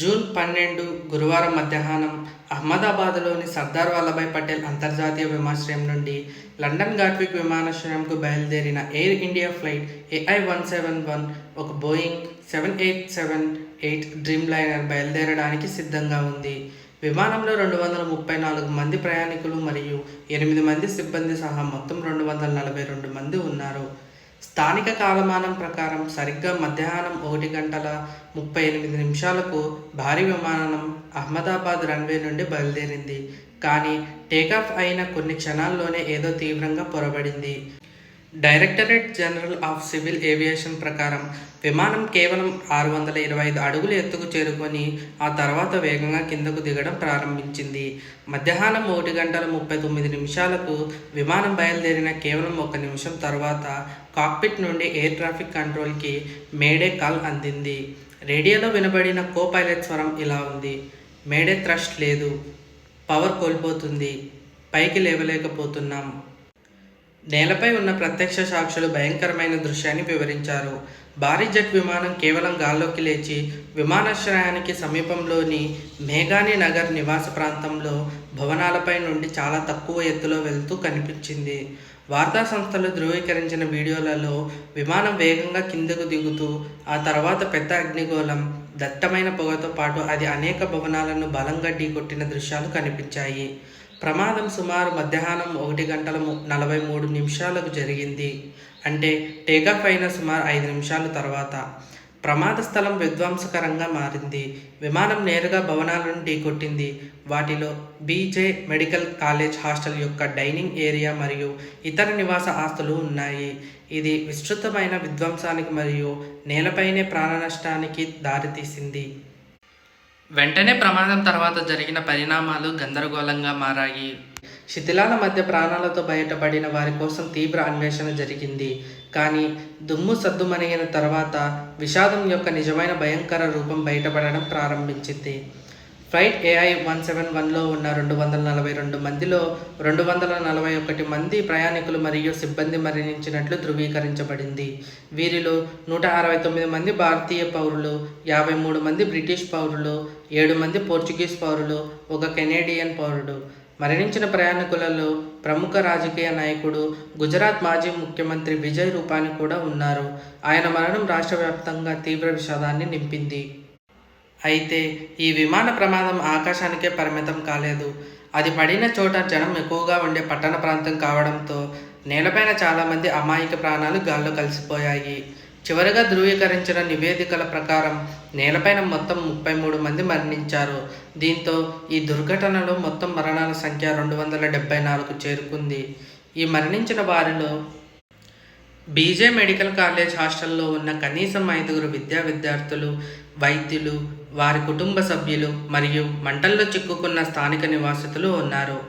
June పన్నెండు గురువారం మధ్యాహ్నం అహ్మదాబాద్లోని సర్దార్ వల్లభాయ్ పటేల్ అంతర్జాతీయ విమానాశ్రయం నుండి లండన్ గాట్విక్ విమానాశ్రయంకు బయలుదేరిన Air India flight AI one seven one ఒక Boeing seven eight seven eight Dreamliner బయలుదేరడానికి సిద్ధంగా ఉంది. విమానంలో రెండు వందల ముప్పై నాలుగు మంది ప్రయాణికులు మరియు ఎనిమిది మంది సిబ్బంది సహా మొత్తం రెండు వందల నలభై రెండు మంది ఉన్నారు. స్థానిక కాలమానం ప్రకారం సరిగ్గా మధ్యాహ్నం ఒకటి గంటల ముప్పై ఎనిమిది నిమిషాలకు భారీ విమానం అహ్మదాబాద్ రన్వే నుండి బయలుదేరింది. కానీ టేకాఫ్ అయిన కొన్ని క్షణాల్లోనే ఏదో తీవ్రంగా పొరబడింది. Directorate General of Civil Aviation ప్రకారం విమానం కేవలం ఆరు వందల ఇరవై ఐదు అడుగులు ఎత్తుకు చేరుకొని ఆ తర్వాత వేగంగా కిందకు దిగడం ప్రారంభించింది. మధ్యాహ్నం ఒకటి గంటల ముప్పై తొమ్మిది నిమిషాలకు విమానం బయలుదేరిన కేవలం ఒక నిమిషం తర్వాత కాక్పిట్ నుండి ఎయిర్ ట్రాఫిక్ కంట్రోల్కి మేడే కాల్ అందింది. రేడియోలో వినబడిన కో పైలట్ స్వరం ఇలా ఉంది. మేడే థ్రస్ట్ లేదు. పవర్ కోల్పోతుంది. పైకి లేవలేకపోతున్నాం. నేలపై ఉన్న ప్రత్యక్ష సాక్షులు భయంకరమైన దృశ్యాన్ని వివరించారు. భారీ జెట్ విమానం కేవలం గాల్లోకి లేచి విమానాశ్రయానికి సమీపంలోని మేఘాని నగర్ నివాస ప్రాంతంలో భవనాలపై నుండి చాలా తక్కువ ఎత్తులో వెళ్తూ కనిపించింది. వార్తా సంస్థలు ధృవీకరించిన వీడియోలలో విమానం వేగంగా కిందకు దిగుతూ ఆ తర్వాత పెద్ద అగ్నిగోళం దట్టమైన పొగతో పాటు అది అనేక భవనాలను బలంగా ఢీకొట్టిన దృశ్యాలు కనిపించాయి. ప్రమాదం సుమారు మధ్యాహ్నం ఒకటి గంటల ము- నలభై మూడు నిమిషాలకు జరిగింది. అంటే టేకాఫ్ అయిన సుమారు ఐదు నిమిషాల తర్వాత ప్రమాద స్థలం విధ్వంసకరంగా మారింది. విమానం నేరుగా భవనాలను ఢీకొట్టింది వాటిలో బీజే మెడికల్ కాలేజ్ హాస్టల్ యొక్క డైనింగ్ ఏరియా మరియు ఇతర నివాస ఆస్తులు ఉన్నాయి. ఇది విస్తృతమైన విధ్వంసానికి మరియు నేలపైనే ప్రాణ నష్టానికి దారితీసింది. వెంటనే ప్రమాదం తర్వాత జరిగిన పరిణామాలు గందరగోళంగా మారాయి. శిథిలాల మధ్య ప్రాణాలతో బయటపడిన వారి కోసం తీవ్ర అన్వేషణ జరిగింది. కానీ దుమ్ము సద్దుమణిగిన తర్వాత విషాదం యొక్క నిజమైన భయంకర రూపం బయటపడడం ప్రారంభించింది. ఫ్లైట్ ఏఐ వన్ సెవెన్ వన్లో ఉన్న రెండు వందల నలభై రెండు మందిలో రెండు వందల నలభై ఒకటి మంది ప్రయాణికులు మరియు సిబ్బంది మరణించినట్లు ధృవీకరించబడింది. వీరిలో నూట అరవై తొమ్మిది మంది భారతీయ పౌరులు యాభై మూడు మంది బ్రిటిష్ పౌరులు ఏడు మంది పోర్చుగీస్ పౌరులు ఒక కెనేడియన్ పౌరుడు. మరణించిన ప్రయాణికులలో ప్రముఖ రాజకీయ నాయకుడు గుజరాత్ మాజీ ముఖ్యమంత్రి విజయ్ రూపాని కూడా ఉన్నారు. ఆయన మరణం రాష్ట్ర వ్యాప్తంగా తీవ్ర విషాదాన్ని నింపింది. అయితే ఈ విమాన ప్రమాదం ఆకాశానికే పరిమితం కాలేదు. అది పడిన చోట జనం ఎక్కువగా ఉండే పట్టణ ప్రాంతం కావడంతో నేలపైన చాలామంది అమాయక ప్రాణాలు గాల్లో కలిసిపోయాయి. చివరగా ధృవీకరించిన నివేదికల ప్రకారం నేలపైన మొత్తం ముప్పై మూడు మంది మరణించారు. దీంతో ఈ దుర్ఘటనలో మొత్తం మరణాల సంఖ్య రెండు వందల డెబ్బై నాలుగు చేరుకుంది. ఈ మరణించిన వారిలో బీజే మెడికల్ కాలేజ్ హాస్టల్లో ఉన్న కనీసం ఐదుగురు విద్యా విద్యార్థులు వైద్యులు వారి కుటుంబ సభ్యులు మరియు మంటల్లో చిక్కుకున్న స్థానిక నివాసితులు ఉన్నారు.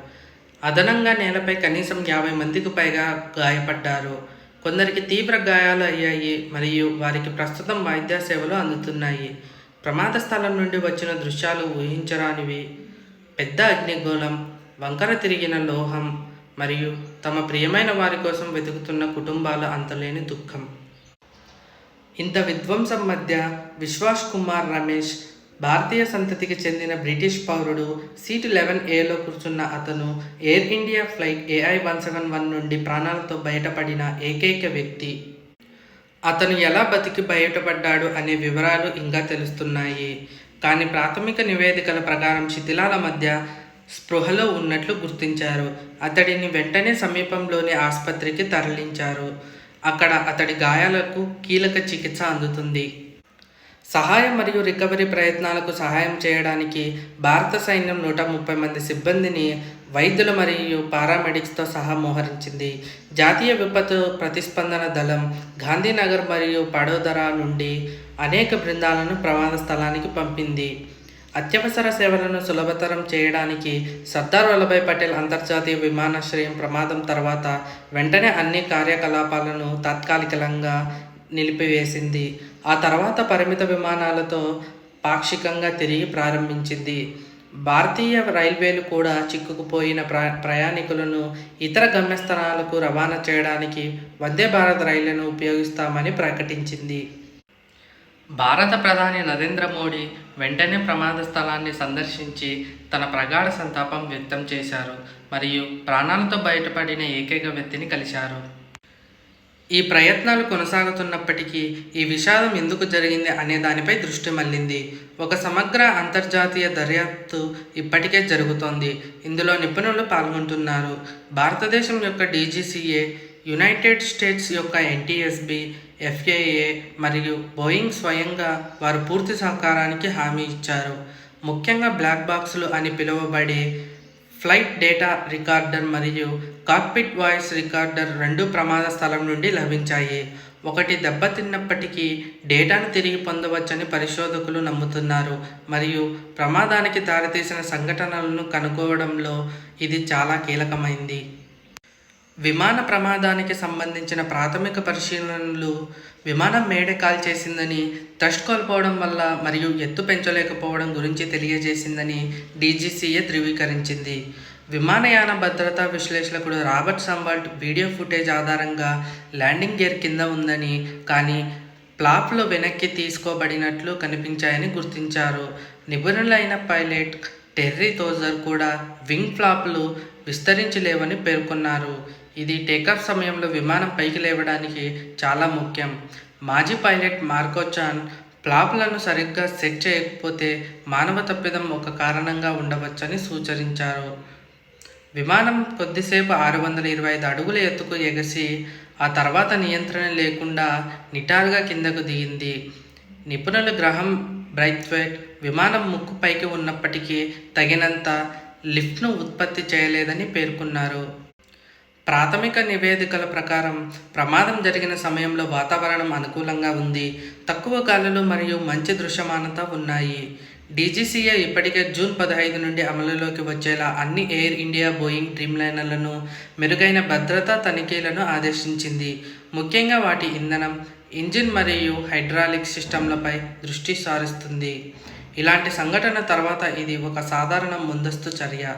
అదనంగా నేలపై కనీసం యాభై మందికి పైగా గాయపడ్డారు. కొందరికి తీవ్ర గాయాలు అయ్యాయి మరియు వారికి ప్రస్తుతం వైద్య సేవలు అందుతున్నాయి. ప్రమాద స్థలం నుండి వచ్చిన దృశ్యాలు ఊహించరానివి. పెద్ద అగ్నిగోళం వంకర తిరిగిన లోహం మరియు తమ ప్రియమైన వారి కోసం వెతుకుతున్న కుటుంబాల అంతలేని దుఃఖం. ఇంత విధ్వంసం మధ్య విశ్వాస్ కుమార్ రమేష్ భారతీయ సంతతికి చెందిన బ్రిటిష్ పౌరుడు సీటు లెవెన్ ఏలో కూర్చున్న అతను Air India flight AI one seven one నుండి ప్రాణాలతో బయటపడిన ఏకైక వ్యక్తి. అతను ఎలా బతికి బయటపడ్డాడు అనే వివరాలు ఇంకా తెలుస్తున్నాయి. కానీ ప్రాథమిక నివేదికల ప్రకారం శిథిలాల మధ్య స్పృహలో ఉన్నట్లు గుర్తించారు. అతడిని వెంటనే సమీపంలోని ఆసుపత్రికి తరలించారు. అక్కడ అతడి గాయాలకు కీలక చికిత్స అందుతుంది. సహాయం మరియు రికవరీ ప్రయత్నాలకు సహాయం చేయడానికి భారత సైన్యం నూట ముప్పై మంది సిబ్బందిని వైద్యులు మరియు పారామెడిక్స్తో సహా మోహరించింది. జాతీయ విపత్తు ప్రతిస్పందన దళం గాంధీనగర్ మరియు పడోదరా నుండి అనేక బృందాలను ప్రమాద స్థలానికి పంపింది. అత్యవసర సేవలను సులభతరం చేయడానికి సర్దార్ వల్లభాయ్ పటేల్ అంతర్జాతీయ విమానాశ్రయం ప్రమాదం తర్వాత వెంటనే అన్ని కార్యకలాపాలను తాత్కాలికంగా నిలిపివేసింది. ఆ తర్వాత పరిమిత విమానాలతో పాక్షికంగా తిరిగి ప్రారంభించింది. భారతీయ రైల్వేలు కూడా చిక్కుకుపోయిన ప్ర ప్రయాణికులను ఇతర గమ్యస్థానాలకు రవాణా చేయడానికి వందే భారత్ రైళ్ళను ఉపయోగిస్తామని ప్రకటించింది. భారత ప్రధాని నరేంద్ర మోడీ వెంటనే ప్రమాద స్థలాన్ని సందర్శించి తన ప్రగాఢ సంతాపం వ్యక్తం చేశారు మరియు ప్రాణాలతో బయటపడిన ఏకైక వ్యక్తిని కలిశారు. ఈ ప్రయత్నాలు కొనసాగుతున్నప్పటికీ ఈ విషాదం ఎందుకు జరిగింది అనే దానిపై దృష్టి మళ్ళింది. ఒక సమగ్ర అంతర్జాతీయ దర్యాప్తు ఇప్పటికే జరుగుతోంది. ఇందులో నిపుణులు పాల్గొంటున్నారు. భారతదేశం యొక్క డీజీసీఏ యునైటెడ్ స్టేట్స్ యొక్క ఎన్టీఎస్బి ఎఫ్ఏఏ మరియు బోయింగ్ స్వయంగా వారు పూర్తి సహకారానికి హామీ ఇచ్చారు. ముఖ్యంగా బ్లాక్ బాక్సులు అని పిలువబడే ఫ్లైట్ డేటా రికార్డర్ మరియు కాక్పిట్ వాయిస్ రికార్డర్ రెండు ప్రమాద స్థలం నుండి లభించాయి. ఒకటి దెబ్బతిన్నప్పటికీ డేటాను తిరిగి పొందవచ్చని పరిశోధకులు నమ్ముతున్నారు. మరియు ప్రమాదానికి దారితీసిన సంఘటనలను కనుక్కోవడంలో ఇది చాలా కీలకమైంది. విమాన ప్రమాదానికి సంబంధించిన ప్రాథమిక పరిశీలనలు విమానం మేడ కాల్ చేసిందని థ్రస్ట్ కోల్పోవడం వల్ల మరియు ఎత్తు పెంచలేకపోవడం గురించి తెలియజేసిందని డీజీసీఏ ధృవీకరించింది. విమానయాన భద్రతా విశ్లేషకుడు రాబర్ట్ సంబర్ట్ వీడియో ఫుటేజ్ ఆధారంగా ల్యాండింగ్ గేర్ కింద ఉందని కానీ ప్లాప్లో వెనక్కి తీసుకోబడినట్లు కనిపించాయని గుర్తించారు. నిపుణులైన పైలట్ టెర్రీ తోజర్ కూడా వింగ్ ఫ్లాప్లు విస్తరించి లేవని పేర్కొన్నారు. ఇది టేకాఫ్ సమయంలో విమానం పైకి లేవడానికి చాలా ముఖ్యం. మాజీ పైలట్ మార్కోచాన్ ఫ్లాప్లను సరిగ్గా సెట్ చేయకపోతే మానవ తప్పిదం ఒక కారణంగా ఉండవచ్చని సూచరించారు. విమానం కొద్దిసేపు ఆరు వందల ఇరవై ఐదు అడుగుల ఎత్తుకు ఎగసి ఆ తర్వాత నియంత్రణ లేకుండా నిటారుగా కిందకు దిగింది. నిపుణులు గ్రహం బ్రైత్వైట్ విమానం ముక్కు పైకి ఉన్నప్పటికీ తగినంత లిఫ్ట్ను ఉత్పత్తి చేయలేదని పేర్కొన్నారు. ప్రాథమిక నివేదికల ప్రకారం ప్రమాదం జరిగిన సమయంలో వాతావరణం అనుకూలంగా ఉంది. తక్కువ గాలులు మరియు మంచి దృశ్యమానత ఉన్నాయి. డీజీసీఏ ఇప్పటికే జూన్ పదహైదు నుండి అమలులోకి వచ్చేలా అన్ని ఎయిర్ ఇండియా బోయింగ్ డ్రీమ్లైనర్లను మెరుగైన భద్రతా తనిఖీలను ఆదేశించింది. ముఖ్యంగా వాటి ఇంధనం ఇంజిన్ మరియు హైడ్రాలిక్ సిస్టంలపై దృష్టి సారిస్తుంది. ఇలాంటి సంఘటన తర్వాత ఇది ఒక సాధారణ ముందస్తు చర్య.